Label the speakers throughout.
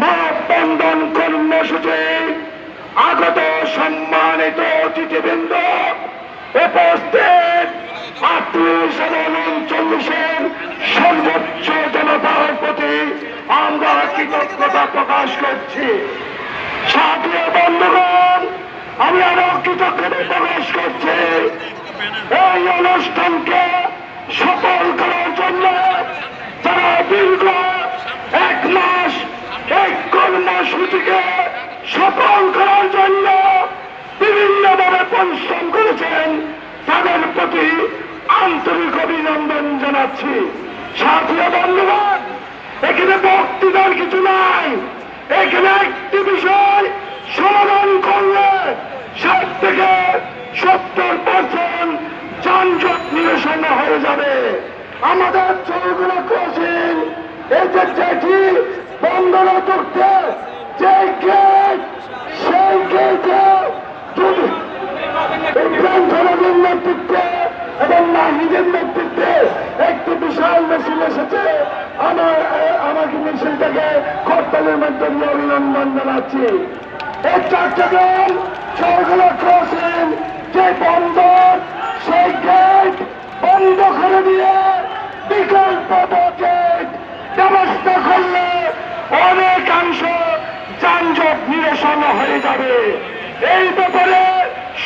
Speaker 1: মানববন্ধন কর্মসূচি। আগত সম্মানিত অতিথিবৃন্দ, উপস্থিত উনচল্লিশের সর্বোচ্চ জনতার প্রতি আমরা কৃতজ্ঞতা প্রকাশ করছি। সাথীয় বন্ধুগণ, আমি আরও কৃতজ্ঞতা প্রকাশ করছি। এই অনুষ্ঠানকে কর্মসূচিকে সফল করার জন্য বিভিন্নভাবে পরিশ্রম করেছেন তাদের প্রতি আন্তরিক অভিনন্দন জানাচ্ছি। সাথীয় বন্ধুগণ, এখানে বক্তৃতার কিছু নাই। এখানে একটি বিষয় সমাধান করলে ষাট থেকে সত্তর পার্সেন্ট যানজট নিরসন হয়ে যাবে। আমাদের চৌগুলো ক্রসিং এই যে যেটি বন্দর করতে যে গেট সেই গেটে ইব্রাহিম খালেদের নেতৃত্বে এবং নাহিদের নেতৃত্বে একটি বিশাল মেশিন এসেছে। আমার আমাকে মিছিলটাকে করতালের মাধ্যমে অভিনন্দন জানাচ্ছি। এই চট্টগ্রাম সরগুলো ক্রসিং, যে বন্দর, সেই গেট বন্ধ করে দিয়ে বিকল্প গেট ব্যবস্থা করলে অনেকাংশ যানজট নিরসন হয়ে যাবে। এই ব্যাপারে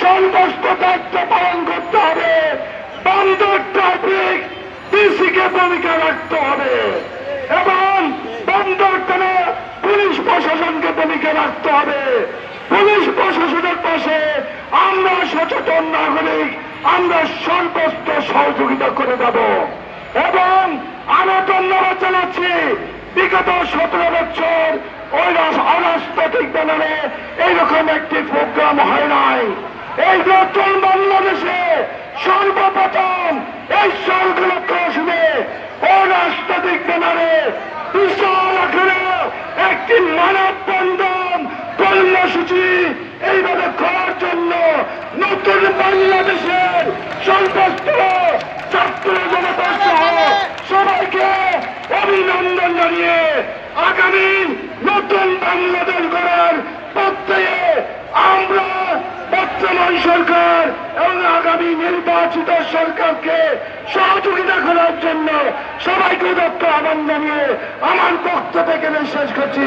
Speaker 1: সর্বস্ত দায়িত্ব পালন করতে হবে। বন্দর ট্রাফিক, ডিসিকে ভূমিকা রাখতে হবে। এবং বন্দর করে পুলিশ প্রশাসনকে ভূমিকা রাখতে হবে। পুলিশ প্রশাসনের পাশে আমরা সচেতন নাগরিক, আমরা সর্বস্ত সহযোগিতা করে যাব। এবং আরও ধন্যবাদ জানাচ্ছি বিগত সতেরো বছর ওই অরাজনৈতিক দলের এইরকম একটি প্রোগ্রাম নতুন বাংলাদেশে সর্বপ্রথম এই সরগুলো শুনে অরাজনৈতিক ব্যানারে বিশাল আকারে একটি মানব বন্ধন কর্মসূচি এইভাবে করার জন্য নতুন বাংলাদেশের সর্বস্ত ছাত্র জনতা সহ সবাইকে অভিনন্দন জানিয়ে আগামী নতুন বাংলাদেশ গড়ার প্রত্যয়ে আমরা বর্তমান সরকার এবং আগামী নির্বাচিত সরকারকে সহযোগিতা করার জন্য সবাইকে দত্ত আহ্বান জানিয়ে আমার বক্তব্য আমি শেষ করছি।